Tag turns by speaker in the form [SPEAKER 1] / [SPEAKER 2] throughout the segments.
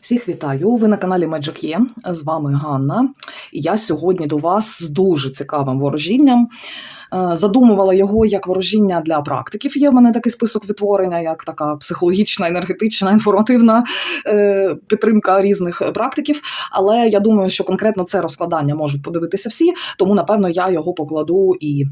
[SPEAKER 1] Всіх вітаю! Ви на каналі Magic Є. З вами Ганна. І я сьогодні до вас з дуже цікавим ворожінням. Е, Задумувала його як ворожіння для практиків. Є в мене такий список відтворення, як така психологічна, енергетична, інформативна е, підтримка різних практиків. Але я думаю, що конкретно це розкладання можуть подивитися всі, тому напевно я його покладу і.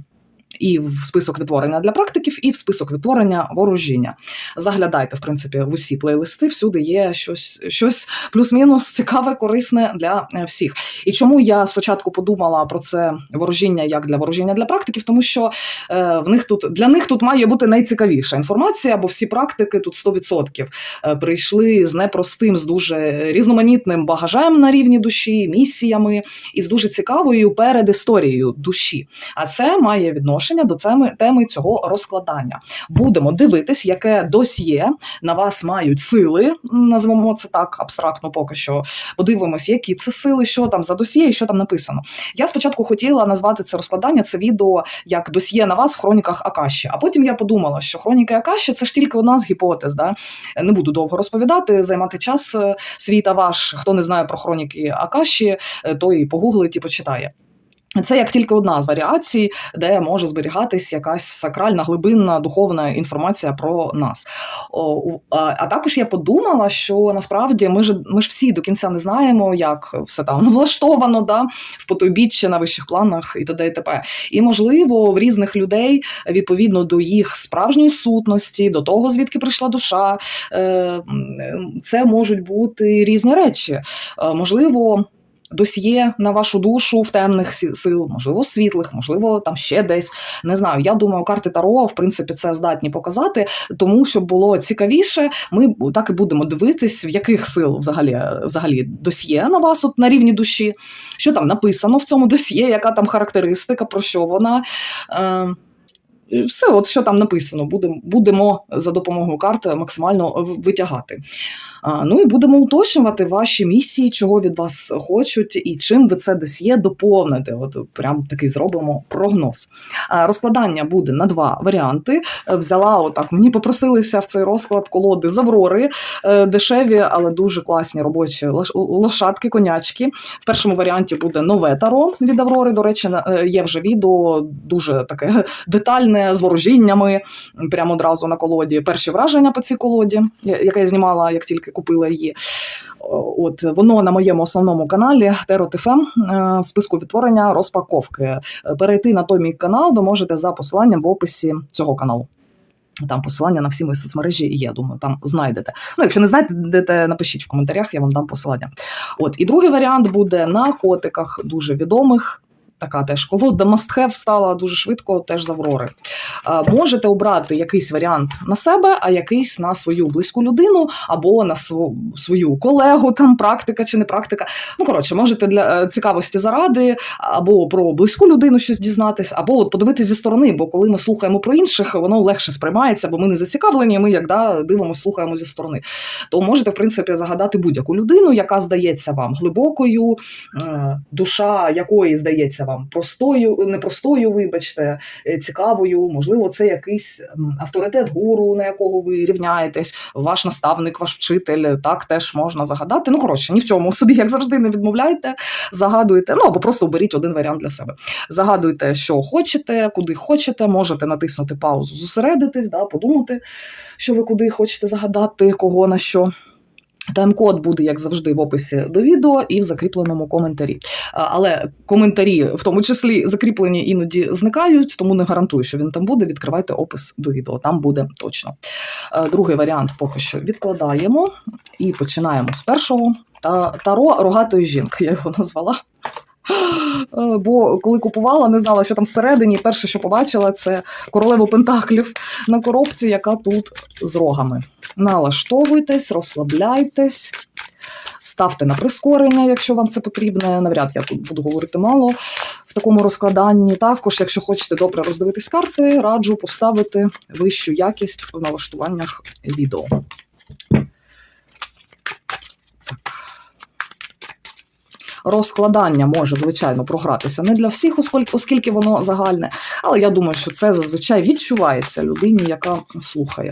[SPEAKER 1] І в список відтворення для практиків, і в список відтворення ворожіння. Заглядайте, в принципі, в усі плейлисти. Всюди є щось, щось плюс-мінус цікаве, корисне для е, всіх. І чому я спочатку подумала про це ворожіння як для ворожіння для практиків, тому що е, в них тут для них тут має бути найцікавіша інформація, бо всі практики тут 100% е, прийшли з непростим, з дуже різноманітним багажем на рівні душі, місіями і з дуже цікавою передісторією душі. А це має відношення до теми, теми цього розкладання. Будемо дивитись, яке досьє на вас мають сили, назвемо це так абстрактно поки що. Подивимось, які це сили, що там за досьє і що там написано. Я спочатку хотіла назвати це розкладання, це відео як досьє на вас в хроніках Акаші. А потім я подумала, що хроніки Акаші це ж тільки одна з гіпотез. Да? Не буду довго розповідати, займати час е, свій та ваш. Хто не знає про хроніки Акаші, е, той погуглить і почитає. Це як тільки одна з варіацій, де може зберігатись якась сакральна, глибинна духовна інформація про нас. О, а, також я подумала, що насправді ми ж ми ж всі до кінця не знаємо, як все там влаштовано, да, в потойбіччі на вищих планах і т.д. і т.п. І можливо, в різних людей відповідно до їх справжньої сутності, до того звідки прийшла душа, е, це можуть бути різні речі. Е, можливо досьє на вашу душу в темних сил, можливо, світлих, можливо, там ще десь. Не знаю. Я думаю, карти Таро, в принципі, це здатні показати, тому щоб було цікавіше, ми так і будемо дивитись, в яких сил взагалі взагалі досьє на вас от на рівні душі, що там написано в цьому досьє, яка там характеристика, про що вона. Е, все, от що там написано, будемо будемо за допомогою карти максимально витягати. Ну і будемо уточнювати ваші місії, чого від вас хочуть, і чим ви це досьє доповните. От прям такий зробимо прогноз. Розкладання буде на два варіанти. Взяла отак, мені попросилися в цей розклад колоди з Аврори, е, дешеві, але дуже класні робочі лошадки, конячки. В першому варіанті буде нове таро від Аврори. До речі, е, є вже відео дуже таке детальне з ворожіннями прямо одразу на колоді. Перші враження по цій колоді, яка я знімала, як тільки купила її. От воно на моєму основному каналі TerotFM е, в списку відтворення розпаковки. Перейти на той мій канал ви можете за посиланням в описі цього каналу. Там посилання на всі мої соцмережі є, думаю, там знайдете. Ну, якщо не знайдете, напишіть в коментарях, я вам дам посилання. От і другий варіант буде на котиках дуже відомих. Така теж колода have стала дуже швидко, теж з Аврори. Можете обрати якийсь варіант на себе, а якийсь на свою близьку людину, або на свою колегу, там практика чи не практика. Ну, коротше, можете для е, цікавості заради, або про близьку людину щось дізнатись, або от подивитися зі сторони, бо коли ми слухаємо про інших, воно легше сприймається, бо ми не зацікавлені, ми як да, дивимося, слухаємо зі сторони. То можете, в принципі, загадати будь-яку людину, яка здається вам глибокою, е, душа якої здається вам простою, непростою, вибачте, е, цікавою. Можливо, це якийсь авторитет гуру, на якого ви рівняєтесь, ваш наставник, ваш вчитель. Так теж можна загадати. Ну, коротше, ні в чому собі, як завжди, не відмовляйте, загадуйте. Ну або просто оберіть один варіант для себе. Загадуйте, що хочете, куди хочете, можете натиснути паузу, зосередитись, да, подумати, що ви куди хочете загадати, кого на що. Тайм-код буде, як завжди, в описі до відео і в закріпленому коментарі. Але коментарі, в тому числі закріплені, іноді зникають, тому не гарантую, що він там буде. Відкривайте опис до відео, там буде точно. Другий варіант поки що відкладаємо і починаємо з першого. Таро рогатої жінки, я його назвала. Бо коли купувала, не знала, що там всередині. Перше, що побачила, це королеву пентаклів на коробці, яка тут з рогами. Налаштовуйтесь, розслабляйтесь, ставте на прискорення, якщо вам це потрібно. Навряд я тут буду говорити мало в такому розкладанні. Також, якщо хочете добре роздивитись карти, раджу поставити вищу якість в налаштуваннях відео. Розкладання може, звичайно, програтися не для всіх, оскільки воно загальне. Але я думаю, що це зазвичай відчувається людині, яка слухає.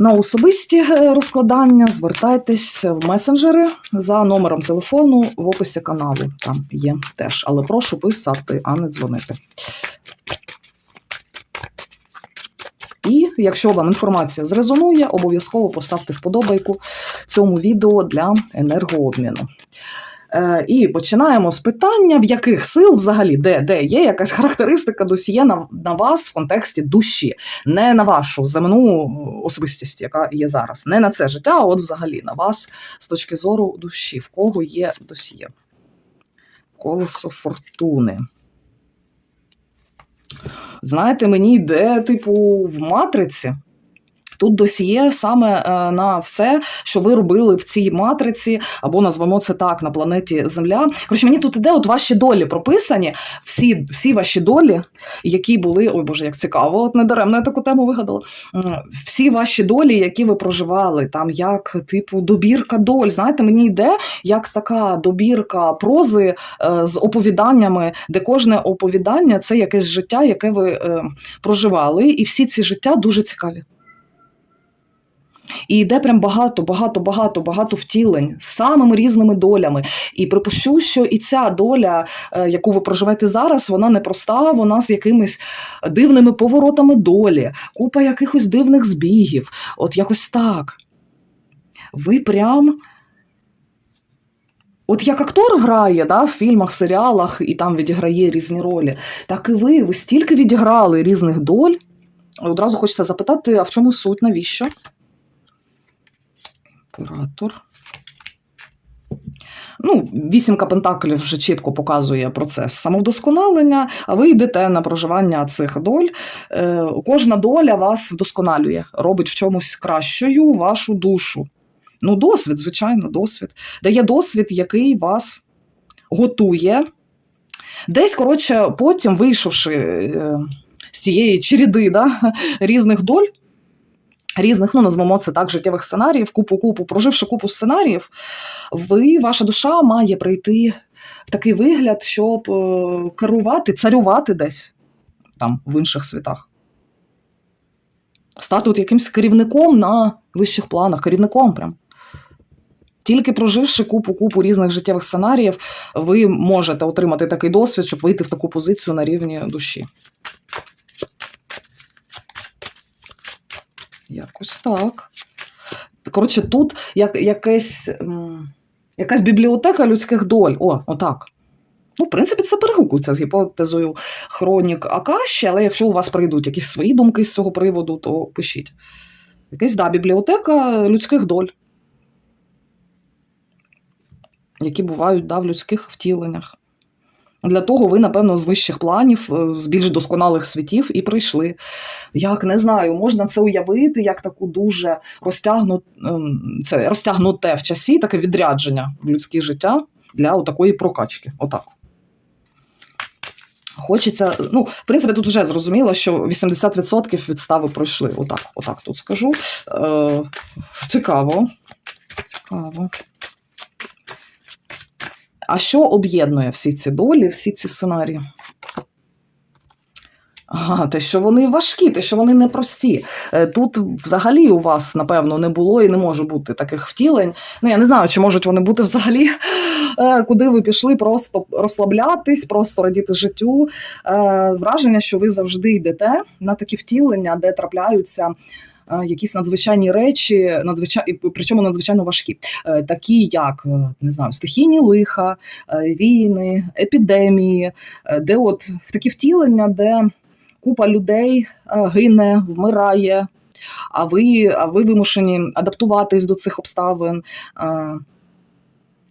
[SPEAKER 1] На особисті е, розкладання звертайтесь в месенджери за номером телефону в описі каналу. Там є теж. Але прошу писати, а не дзвонити. І якщо вам інформація зрезонує, обов'язково поставте вподобайку цьому відео для енергообміну. Е, і починаємо з питання, в яких сил взагалі, де, де є якась характеристика досьє на, на вас в контексті душі, не на вашу земну особистість, яка є зараз, не на це життя, а от взагалі на вас з точки зору душі, в кого є досьє. Колесо фортуни. Знаєте, мені йде, типу, в матриці. Тут досьє саме е, на все, що ви робили в цій матриці, або назвемо це так на планеті Земля. Коротше, мені тут іде от ваші долі прописані, всі, всі ваші долі, які були. Ой Боже, як цікаво, от недаремно я таку тему вигадала. Всі ваші долі, які ви проживали, там як типу добірка доль. Знаєте, мені йде як така добірка прози е, з оповіданнями, де кожне оповідання це якесь життя, яке ви е, проживали, і всі ці життя дуже цікаві. І йде прям багато, багато, багато, багато втілень з самими різними долями. І припущу, що і ця доля, е, яку ви проживаєте зараз, вона непроста, вона з якимись дивними поворотами долі, купа якихось дивних збігів. От якось так. Ви прям. От як актор грає да, в фільмах, в серіалах і там відіграє різні ролі, так і ви, ви стільки відіграли різних доль. Одразу хочеться запитати, а в чому суть, навіщо? Імператор. Ну, вісімка пентаклів вже чітко показує процес самовдосконалення, а ви йдете на проживання цих доль. Е, кожна доля вас вдосконалює, робить в чомусь кращою вашу душу. Ну, досвід, звичайно, досвід. Дає досвід, який вас готує. Десь, коротше, потім, вийшовши е, з цієї череди да, різних доль, різних, ну назвемо це так, життєвих сценаріїв, купу-купу, проживши купу сценаріїв, ви, ваша душа має прийти в такий вигляд, щоб е, керувати, царювати десь там в інших світах. Стати от якимсь керівником на вищих планах, керівником прям. Тільки проживши купу-купу різних життєвих сценаріїв, ви можете отримати такий досвід, щоб вийти в таку позицію на рівні душі. Якось так. Коротше, тут як, якесь, якась бібліотека людських доль. О, отак. Ну, в принципі, це перегукується з гіпотезою хронік Акаші, але якщо у вас прийдуть якісь свої думки з цього приводу, то пишіть. Якась да, бібліотека людських доль, які бувають да, в людських втіленнях. Для того ви, напевно, з вищих планів, е, з більш досконалих світів і прийшли. Як не знаю, можна це уявити як таку дуже розтягну, ем, це розтягнуте в часі таке відрядження в людське життя для такої прокачки. Отак. Хочеться, ну, в принципі, тут вже зрозуміло, що 80% відстави пройшли. Отак, отак тут скажу. Е, цікаво. Цікаво. А що об'єднує всі ці долі, всі ці сценарії? Ага, те, що вони важкі, те, що вони непрості. Е, Тут взагалі у вас, напевно, не було і не може бути таких втілень. Ну, я не знаю, чи можуть вони бути взагалі, е, куди ви пішли просто розслаблятись, просто радіти життю. Е, Враження, що ви завжди йдете на такі втілення, де трапляються. Е, Якісь надзвичайні речі, надзвичай... причому надзвичайно важкі, Е, такі як е, не знаю, стихійні лиха, війни, епідемії, де от в такі втілення, де купа людей гине, вмирає, а ви, а ви вимушені адаптуватись до цих обставин,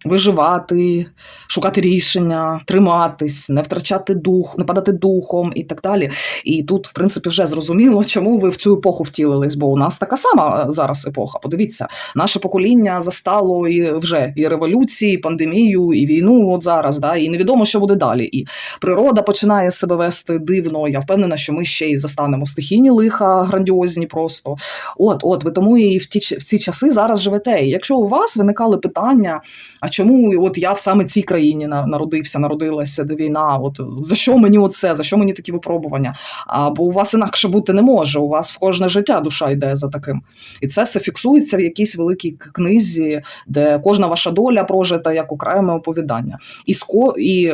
[SPEAKER 1] виживати, шукати рішення, триматись, не втрачати дух, не падати духом і так далі. І тут, в принципі, вже зрозуміло, чому ви в цю епоху втілились, бо у нас така сама е, зараз епоха. Подивіться, наше покоління застало і вже і революції, і пандемію, і війну. От зараз, да, і невідомо, що буде далі. І природа починає себе вести дивно. Я впевнена, що ми ще й застанемо стихійні лиха, грандіозні просто. От, от ви тому і в ті в ці часи зараз живете. І якщо у вас виникали питання, а чому от я в саме цій країні народився, народилася, де війна? От за що мені оце? За що мені такі випробування? А, бо у вас інакше бути не може. У вас в кожне життя душа йде за таким. І це все фіксується в якійсь великій книзі, де кожна ваша доля прожита як окреме оповідання. І з, і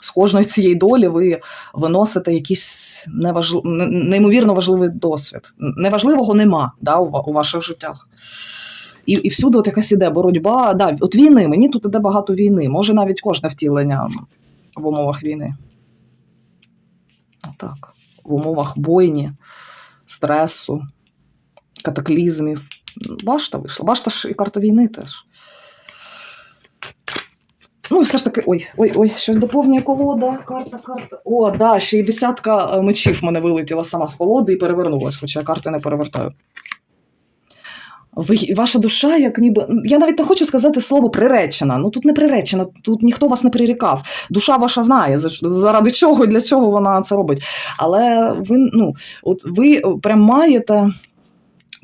[SPEAKER 1] з кожної цієї долі ви виносите якийсь неважл... неймовірно важливий досвід. Неважливого нема да, у ваших життях. І, і всюди от якась іде боротьба. Да, от війни, мені тут іде багато війни. Може навіть кожне втілення в умовах війни. Так. В умовах бойні, стресу, катаклізмів. Башта вийшла. Башта ж і карта війни теж. Ну, все ж таки, ой, ой, ой, щось доповнює колода, карта, карта. О, да, ще й десятка е, мечів в мене вилетіла сама з колоди і перевернулась, хоча я карти не перевертаю. Ви, ваша душа, як ніби. Я навіть не хочу сказати слово приречена. Ну тут не приречена, тут ніхто вас не прирікав. Душа ваша знає, за- заради чого і для чого вона це робить. Але ви, ну, от ви прям маєте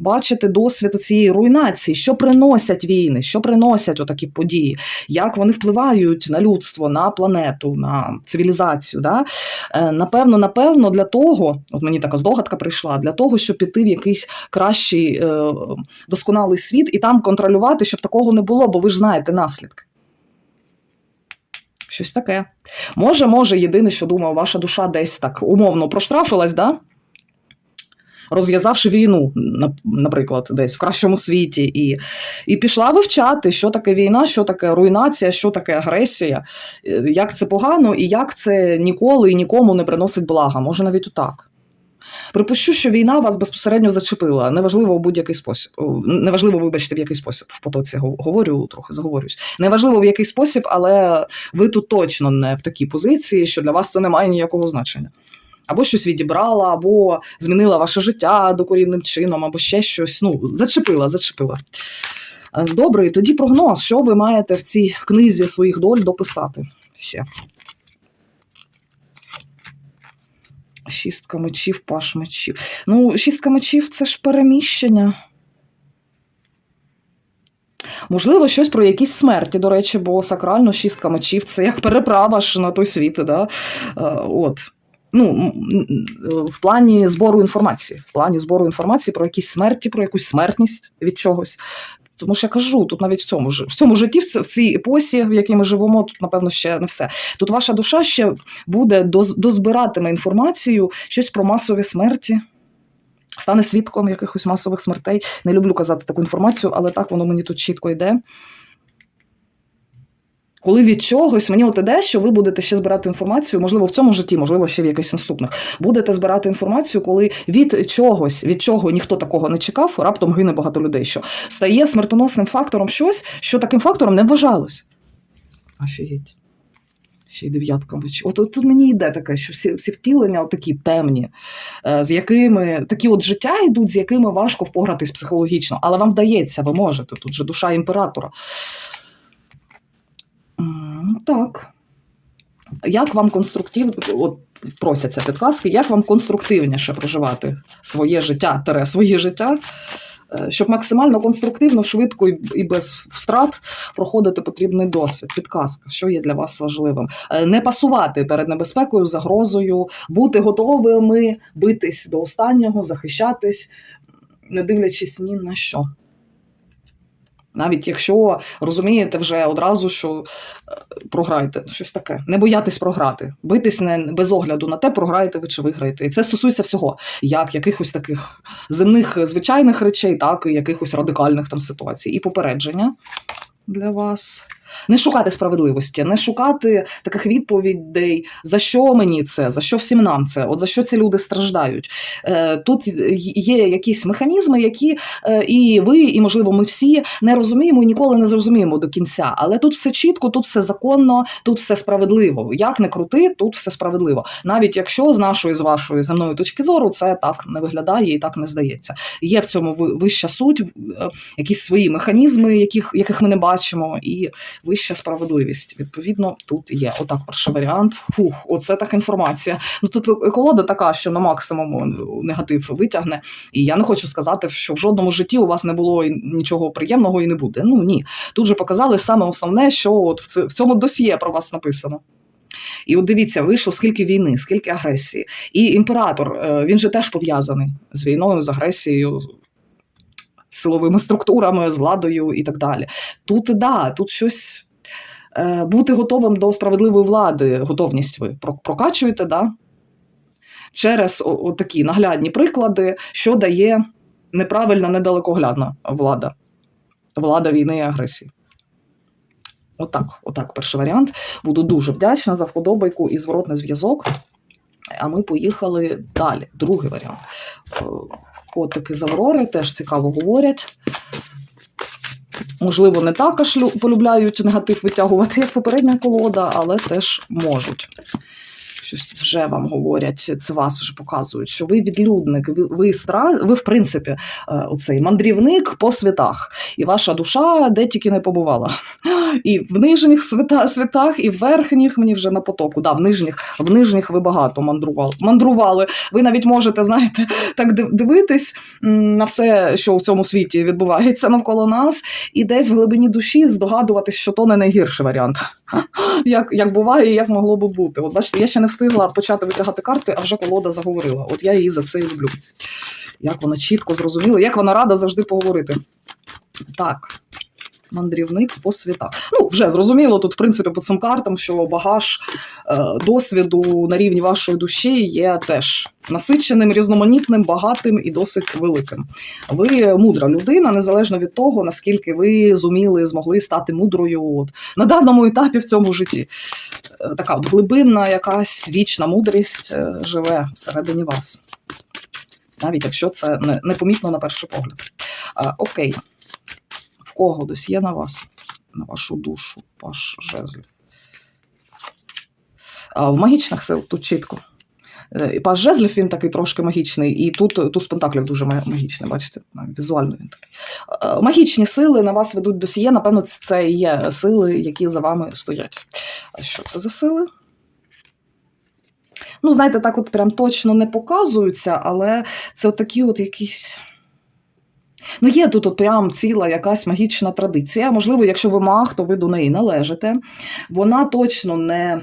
[SPEAKER 1] бачити досвід цієї руйнації, що приносять війни, що приносять отакі події, як вони впливають на людство, на планету, на цивілізацію. Да? Е, Напевно, напевно, для того, от мені така здогадка прийшла, для того, щоб піти в якийсь кращий е, досконалий світ і там контролювати, щоб такого не було, бо ви ж знаєте наслідки. Щось таке. Може, може, єдине, що думаю, ваша душа десь так умовно проштрафилась, да? Розв'язавши війну, на- наприклад, десь в кращому світі, і, і пішла вивчати, що таке війна, що таке руйнація, що таке агресія, е, як це погано і як це ніколи і нікому не приносить блага. Може, навіть отак. Припущу, що війна вас безпосередньо зачепила. Неважливо у будь-який спосіб. Неважливо, вибачте, в який спосіб в потоці говорю, трохи заговорюсь. Неважливо в який спосіб, але ви тут точно не в такій позиції, що для вас це не має ніякого значення. Або щось відібрала, або змінила ваше життя докорінним чином, або ще щось. Ну, зачепила, зачепила. Е, Добре, і тоді прогноз, що ви маєте в цій книзі своїх доль дописати ще. Шістка мечів, паш мечів. Ну, шістка мечів це ж переміщення. Можливо, щось про якісь смерті, до речі, бо сакрально шістка мечів це як переправа ж на той світ. Да? Е, От. Ну, в плані збору інформації, в плані збору інформації про якісь смерті, про якусь смертність від чогось. Тому що я кажу, тут навіть в цьому в цьому житті, в цій епосі, в якій ми живемо, тут, напевно, ще не все. Тут ваша душа ще буде дозбиратиме інформацію, щось про масові смерті, стане свідком якихось масових смертей. Не люблю казати таку інформацію, але так воно мені тут чітко йде. Коли від чогось мені от іде, що ви будете ще збирати інформацію, можливо, в цьому житті, можливо, ще в якихось наступних. Будете збирати інформацію, коли від чогось, від чого ніхто такого не чекав, раптом гине багато людей, що стає смертоносним фактором щось, що таким фактором не вважалось. Офігеть. Ще й дев'ятка. От, от тут мені йде таке, що всі, всі втілення такі темні, е, з якими такі от життя йдуть, з якими важко впоратись психологічно. Але вам вдається, ви можете. Тут же душа імператора. Так. Як вам конструктивно, от просяться підказки, як вам конструктивніше проживати своє життя, тере своє життя, е, щоб максимально конструктивно, швидко і і без втрат проходити потрібний досвід. Підказка, що є для вас важливим. Е, Не пасувати перед небезпекою, загрозою, бути готовими битись до останнього, захищатись, не дивлячись ні на що. Навіть якщо розумієте вже одразу, що е, програєте щось таке, не боятись програти, битись не без огляду на те, програєте ви чи виграєте. І це стосується всього, як якихось таких земних е, звичайних речей, так і якихось радикальних там ситуацій. І попередження для вас. Не шукати справедливості, не шукати таких відповідей, за що мені це, за що всім нам це, от за що ці люди страждають. Е, Тут є якісь механізми, які е, і ви, і можливо, ми всі не розуміємо і ніколи не зрозуміємо до кінця. Але тут все чітко, тут все законно, тут все справедливо. Як не крути, тут все справедливо. Навіть якщо з нашої, з вашої земної точки зору це так не виглядає і так не здається. Є в цьому вища суть, е, якісь свої механізми, яких, яких ми не бачимо, і вища справедливість. Відповідно, тут є. Отак перший варіант. Фух, оце так інформація. Ну тут колода така, що на максимум негатив витягне. І я не хочу сказати, що в жодному житті у вас не було нічого приємного і не буде. Ну ні. Тут же показали саме основне, що от в цьому досьє про вас написано. І от дивіться, вийшло скільки війни, скільки агресії. І імператор, е, він же теж пов'язаний з війною, з агресією, силовими структурами, з владою і так далі. Тут да, тут щось е, бути готовим до справедливої влади, готовність ви прокачуєте, да? через такі наглядні приклади, що дає неправильна, недалекоглядна влада, влада війни і агресії. Отак, отак, перший варіант. Буду дуже вдячна за вподобайку і зворотний зв'язок. А ми поїхали далі. Другий варіант. Котики з Аврори теж цікаво говорять. Можливо, не так аж полюбляють негатив витягувати, як попередня колода, але теж можуть. Щось вже вам говорять, це вас вже показують, що ви відлюдник, ви, стра... ви в принципі, е, оцей мандрівник по світах, і ваша душа де тільки не побувала. І в нижніх світа, світах, і в верхніх мені вже на потоку. Да, в нижніх, в нижніх ви багато мандрували. мандрували. Ви навіть можете, знаєте, так дивитись на все, що в цьому світі відбувається навколо нас, і десь в глибині душі здогадуватись, що то не найгірший варіант. Як, як буває, і як могло би бути. От бачите, я ще не встигла почати витягати карти, а вже колода заговорила. От я її за це і люблю. Як вона чітко зрозуміла, як вона рада завжди поговорити. Так. Мандрівник по світах. Ну, вже зрозуміло тут, в принципі, по цим картам, що багаж е, досвіду на рівні вашої душі є теж насиченим, різноманітним, багатим і досить великим. Ви мудра людина, незалежно від того, наскільки ви зуміли, змогли стати мудрою от, на даному етапі в цьому житті. Е, Така от глибинна, якась вічна мудрість е, живе всередині вас. Навіть якщо це не- непомітно на перший погляд. Окей. В кого досьє на вас? На вашу душу, ваш жезл. А, в магічних сил тут чітко. Е, І паш жезлів він такий трошки магічний, і тут туз пентаклів дуже магічний, бачите, візуально він такий. Магічні сили на вас ведуть досьє. Напевно, це і є сили, які за вами стоять. А що це за сили? Ну, знаєте, так от прям точно не показуються, але це от такі от якісь. Ну, є тут от прям ціла якась магічна традиція. Можливо, якщо ви маг, то ви до неї належите. Вона точно не.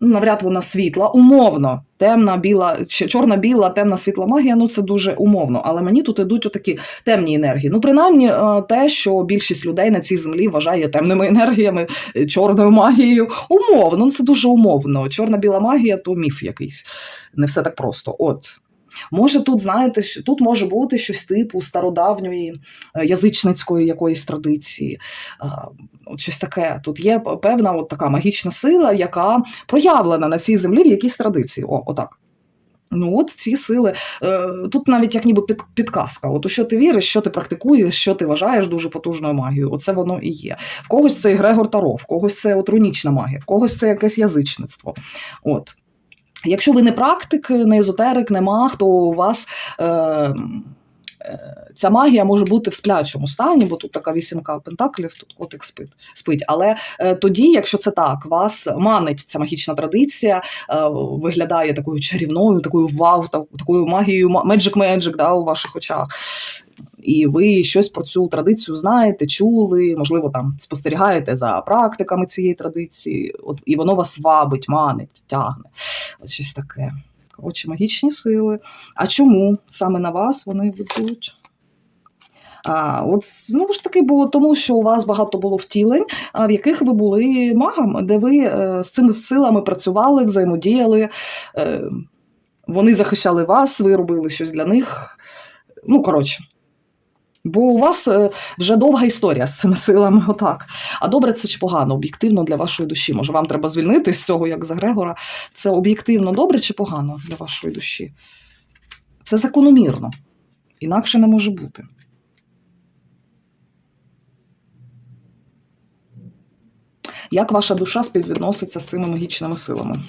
[SPEAKER 1] ну, Навряд вона світла, умовно. Темна, біла, чорна, біла, темна, світла магія, ну це дуже умовно. Але мені тут ідуть отакі темні енергії. Ну, принаймні, е, те, що більшість людей на цій землі вважає темними енергіями, е, чорною магією. Умовно, ну це дуже умовно. Чорна-біла магія то міф якийсь. Не все так просто. От. Може, тут, знаєте, тут може бути щось типу стародавньої е, язичницької якоїсь традиції. От щось таке. Тут є певна от така магічна сила, яка проявлена на цій землі в якійсь традиції. О, отак. Ну, от ці сили. Е, Тут навіть як ніби підказка. От у що ти віриш, що ти практикуєш, що ти вважаєш дуже потужною магією. Оце воно і є. В когось це Грегор Таро, в когось це от рунічна магія, в когось це якесь язичництво. От. Якщо ви не практик, не езотерик, не маг, то у вас е, е, ця магія може бути в сплячому стані, бо тут така вісімка пентаклів, тут котик спить. спить. Але е, тоді, якщо це так, вас манить ця магічна традиція, е, виглядає такою чарівною, такою вау, та- такою магією, magic да, у ваших очах. І ви щось про цю традицію знаєте, чули, можливо, там спостерігаєте за практиками цієї традиції, от, і воно вас вабить, манить, тягне. От щось таке. Коротше, магічні сили. А чому саме на вас вони ведуть? А, от знову ж таки, було тому, що у вас багато було втілень, в яких ви були магами, де ви е, з цими силами працювали, взаємодіяли, е, вони захищали вас, ви робили щось для них. Ну, коротше. Бо у вас е, вже довга історія з цими силами, отак. А добре, це чи погано, об'єктивно для вашої душі. Може, вам треба звільнити з цього, як за Грегора. Це об'єктивно добре чи погано для вашої душі? Це закономірно. Інакше не може бути. Як ваша душа співвідноситься з цими магічними силами?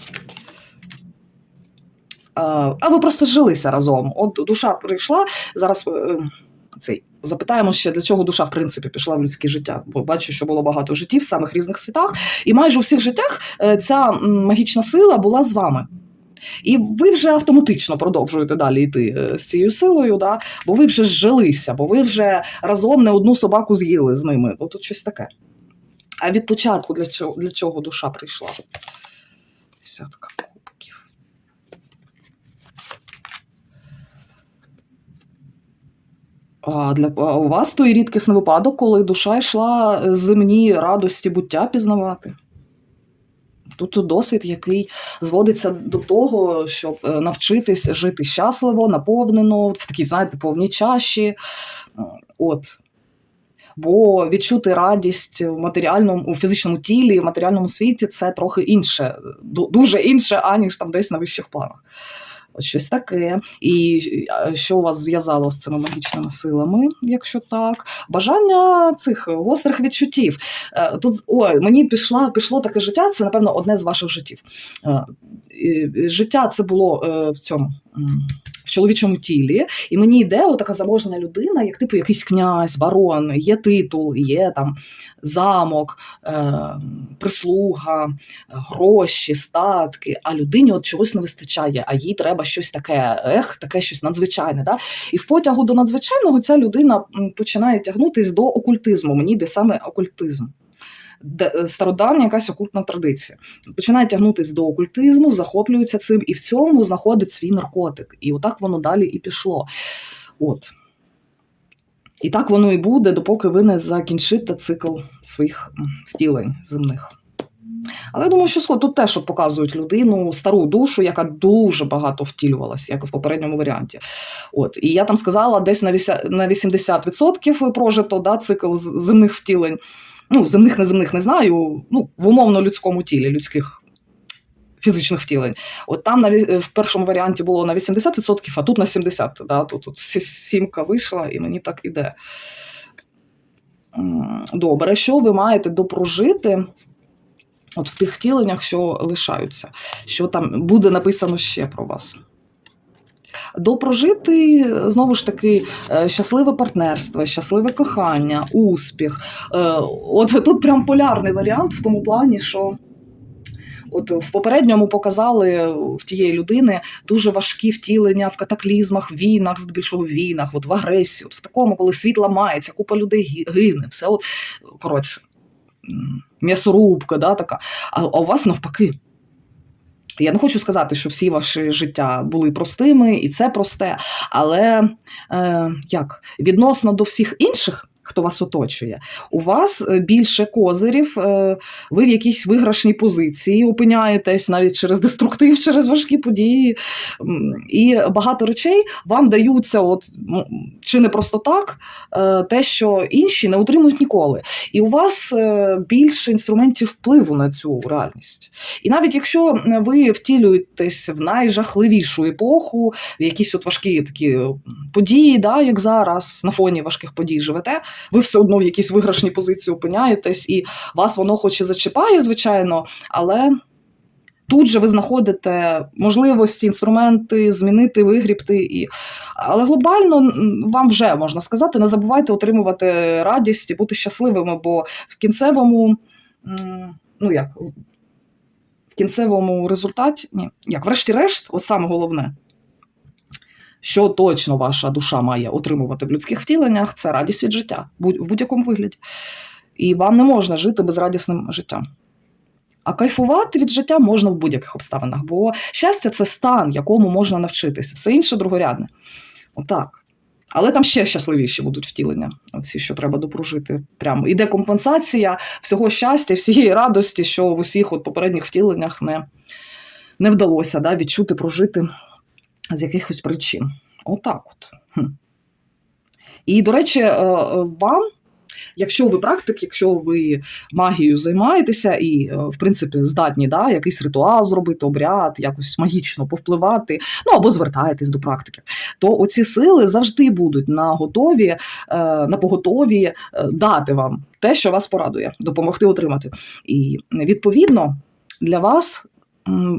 [SPEAKER 1] А, а ви просто зжилися разом. От душа прийшла, зараз е, цей. Запитаємо ще, для чого душа в принципі пішла в людське життя. Бо бачу, що було багато життів в самих різних світах, і майже у всіх життях е, ця магічна сила була з вами. І ви вже автоматично продовжуєте далі йти е, з цією силою, да? бо ви вже зжилися, бо ви вже разом не одну собаку з'їли з ними. Ну, тут щось таке. А від початку для чого, для чого душа прийшла? Десятка А для у вас той рідкісний випадок, коли душа йшла земні радості буття пізнавати. Тут досвід, який зводиться до того, щоб е, навчитись жити щасливо, наповнено, в такій, знаєте, повній чаші. От. Бо відчути радість в матеріальному, у фізичному тілі, в матеріальному світі це трохи інше, дуже інше, аніж там десь на вищих планах. Щось таке. І що що вас зв'язало з цими магічними силами, якщо так? Бажання цих гострих відчуттів. Е, Тут ой, мені пішла, пішло таке життя, це, напевно, одне з ваших життів. Е, Життя це було е, в цьому. Чоловічому тілі, і мені йде отака заможна людина, як типу якийсь князь, барон, є титул, є там замок, е, прислуга, гроші, статки, а людині от чогось не вистачає, а їй треба щось таке, ех, таке щось надзвичайне. Да? І в потягу до надзвичайного ця людина починає тягнутись до окультизму. Мені йде саме окультизм. Е, Стародавня якась окультна традиція. Починає тягнутись до окультизму, захоплюється цим і в цьому знаходить свій наркотик. І отак воно далі і пішло. От. І так воно і буде, допоки ви не закінчите цикл своїх втілень земних. Але я думаю, що тут теж показують людину, стару душу, яка дуже багато втілювалася, як і в попередньому варіанті. От. І я там сказала, десь на 80% прожито да, цикл земних втілень. Ну, земних, неземних не знаю, ну, в умовно людському тілі, людських фізичних втілень. От там на, в першому варіанті було на 80%, а тут на 70%. Да? Тут, тут сімка вийшла, і мені так іде. Добре, що ви маєте допрожити? От в тих втіленнях, що лишаються, що там буде написано ще про вас. Допрожити знову ж таки е, щасливе партнерство, щасливе кохання, успіх. Е, От тут прям полярний варіант в тому плані, що от в попередньому показали в тієї людини дуже важкі втілення в катаклізмах, війнах, здебільшого війнах, от в агресії, от в такому, коли світ ламається, купа людей гине, все от коротше, м'ясорубка, да, така. А у вас навпаки. Я не хочу сказати, що всі ваші життя були простими, і це просте, але е, як відносно до всіх інших, хто вас оточує, у вас е, більше козирів, е, ви в якійсь виграшній позиції опиняєтесь навіть через деструктив, через важкі події. І багато речей вам даються, от, чи не просто так, е, те, що інші не отримують ніколи. І у вас більше інструментів впливу на цю реальність. І навіть якщо ви втілюєтесь в найжахливішу епоху, в якісь от важкі такі події, да, як зараз, на фоні важких подій живете, ви все одно в якійсь виграшній позиції опиняєтесь, і вас воно хоч і зачіпає, звичайно, але. Тут же ви знаходите можливості, інструменти змінити, вигрібти. І... Але глобально вам вже можна сказати, не забувайте отримувати радість і бути щасливими, бо в кінцевому, ну як, в кінцевому результаті, ні, як, врешті-решт, от саме головне, що точно ваша душа має отримувати в людських втіленнях, це радість від життя в будь-якому вигляді. І вам не можна жити безрадісним життям. А кайфувати від життя можна в будь-яких обставинах, бо щастя це стан, якому можна навчитися. Все інше другорядне. Отак. Але там ще щасливіші будуть втілення, оці, що треба допрожити. Прямо іде компенсація всього щастя, всієї радості, що в усіх от попередніх втіленнях не, не вдалося да, відчути, прожити з якихось причин. Отак от. І, до речі, е, е, вам, якщо ви практик, якщо ви магією займаєтеся і, е, в принципі, здатні да, якийсь ритуал зробити, обряд, якось магічно повпливати, ну або звертаєтесь до практиків, то оці сили завжди будуть на готові, на поготові дати вам те, що вас порадує, допомогти отримати. І відповідно для вас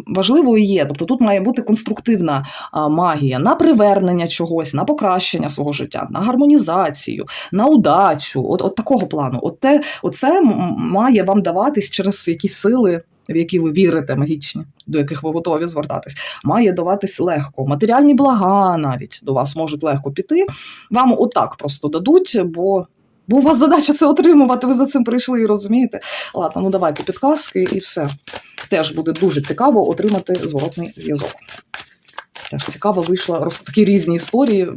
[SPEAKER 1] важливою є. Тобто тут має бути конструктивна магія на привернення чогось, на покращення свого життя, на гармонізацію, на удачу. От, от такого плану. От те, оце має вам даватись через якісь сили. В які ви вірите магічні, до яких ви готові звертатись, має даватись легко. Матеріальні блага навіть до вас можуть легко піти. Вам отак просто дадуть, бо, бо у вас задача це отримувати. Ви за цим прийшли і розумієте. Ладно, ну давайте підказки і все. Теж буде дуже цікаво отримати зворотний зв'язок. Теж цікаво вийшло роз... такі різні історії.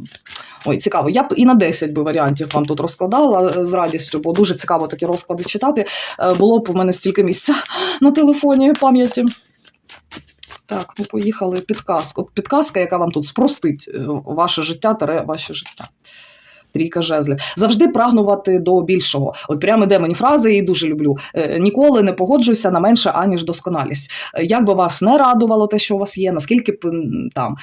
[SPEAKER 1] Ой, цікаво. Я б і на 10 би варіантів вам тут розкладала е, з радістю, бо дуже цікаво такі розклади читати. Е, Було б у мене стільки місця на телефоні пам'яті. Так, ну поїхали. Підказка. От підказка, яка вам тут спростить е, ваше життя таре ваше життя. Трійка жезлів. Завжди прагнувати до більшого. От прямо іде мені фраза, я її дуже люблю. Е, Ніколи не погоджуйся на менше, аніж досконалість. Е, Як би вас не радувало те, що у вас є, наскільки б там,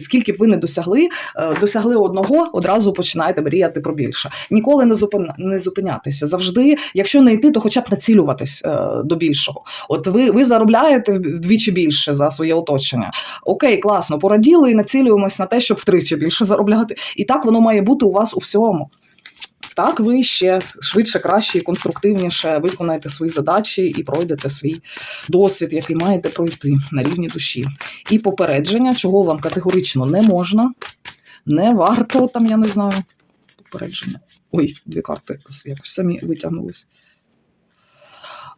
[SPEAKER 1] скільки б ви не досягли, е, досягли одного, одразу починаєте мріяти про більше. Ніколи не зупин, не зупинятися. Завжди, якщо не йти, то хоча б націлюватись до більшого. От ви, ви заробляєте вдвічі більше за своє оточення. Окей, класно, пораділи і націлюємось на те, щоб втричі більше заробляти. І так воно має бути у вас у всьому. Так, ви ще швидше, краще і конструктивніше виконаєте свої задачі і пройдете свій досвід, який маєте пройти на рівні душі. І попередження, чого вам категорично не можна, не варто там, я не знаю. Попередження. Ой, дві карти якось самі витягнулись.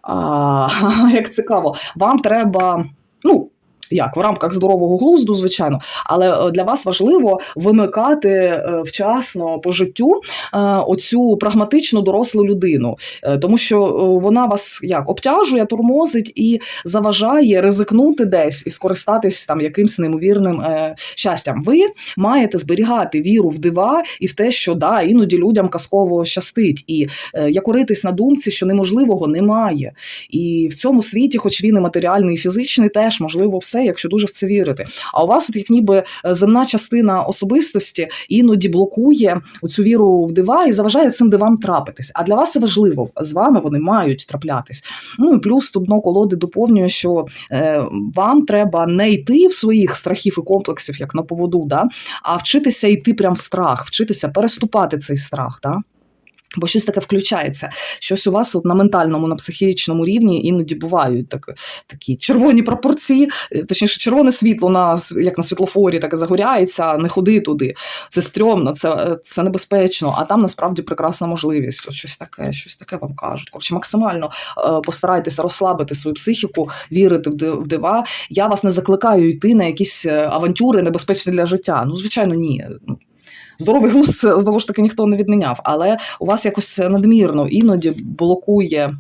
[SPEAKER 1] А, як цікаво, вам треба, ну, як в рамках здорового глузду, звичайно, але е, для вас важливо вимикати е, вчасно по життю е, оцю прагматичну дорослу людину, тому що вона вас як обтяжує, тормозить і заважає ризикнути десь і скористатись там якимсь неймовірним щастям. Ви маєте зберігати віру в дива і в те, що да, іноді людям казково щастить, і якоритись на думці, що неможливого немає. І в цьому світі, хоч він і матеріальний, і фізичний, теж можливо все, якщо дуже в це вірити. А у вас, от як ніби е, земна частина особистості іноді блокує цю віру в дива і заважає цим дивам трапитись. А для вас це важливо. З вами вони мають траплятись. Ну і плюс тут дно колоди доповнює, що е, вам треба не йти в своїх страхів і комплексів, як на поводу, да, а вчитися йти прям в страх, вчитися переступати цей страх. Да? Бо щось таке включається. Щось у вас от на ментальному, на психічному рівні іноді бувають так, такі червоні пропорції, е, точніше, червоне світло на як на світлофорі, таке загоряється, не ходи туди. Це стрьомно, це, е, це небезпечно, а там насправді прекрасна можливість. От щось таке, щось таке вам кажуть. Коротше, максимально е, постарайтеся розслабити свою психіку, вірити в ди- в дива. Я вас не закликаю йти на якісь авантюри, небезпечні для життя. Ну, звичайно, ні. Здоровий глузд знову ж таки ніхто не відміняв, але у вас якось надмірно іноді блокує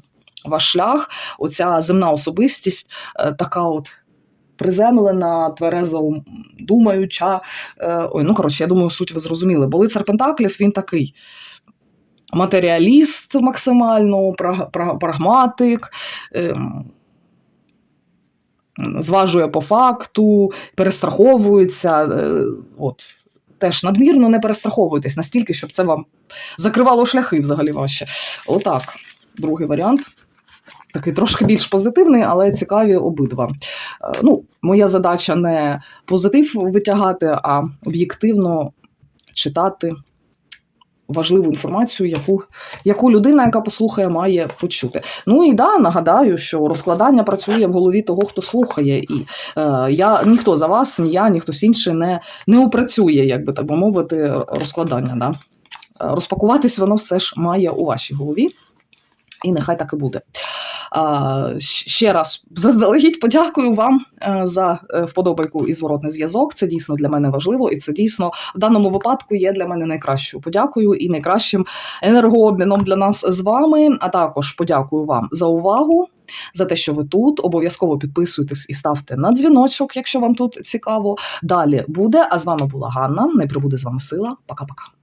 [SPEAKER 1] ваш шлях, оця земна особистість, е, така от. Приземлена, тверезо думаюча. Е, Ой, ну коротше, я думаю, суть ви зрозуміли. Бо лицар Пентаклів він такий матеріаліст максимально, праг- праг- прагматик. ем, Зважує по факту, перестраховується. е, От теж надмірно не перестраховуйтесь настільки, щоб це вам закривало шляхи взагалі ваші. Отак. Другий варіант. Такий трошки більш позитивний, але цікаві обидва. Е, Ну, моя задача не позитив витягати, а об'єктивно читати важливу інформацію, яку, яку людина, яка послухає, має почути. Ну і да, нагадаю, що розкладання працює в голові того, хто слухає. І е, я ніхто за вас, ні я, ні хтось інший не, не опрацює, як би так мовити, розкладання. Да? Розпакуватись воно все ж має у вашій голові. І нехай так і буде. Ще раз заздалегідь подякую вам е, за е, вподобайку і зворотний зв'язок. Це дійсно для мене важливо, і це дійсно в даному випадку є для мене найкращою подякою і найкращим енергообміном для нас з вами. А також подякую вам за увагу. За те, що ви тут, обов'язково підписуйтесь і ставте на дзвіночок, якщо вам тут цікаво. Далі буде. А з вами була Ганна. Не прибуде з вами сила. Пока-пока.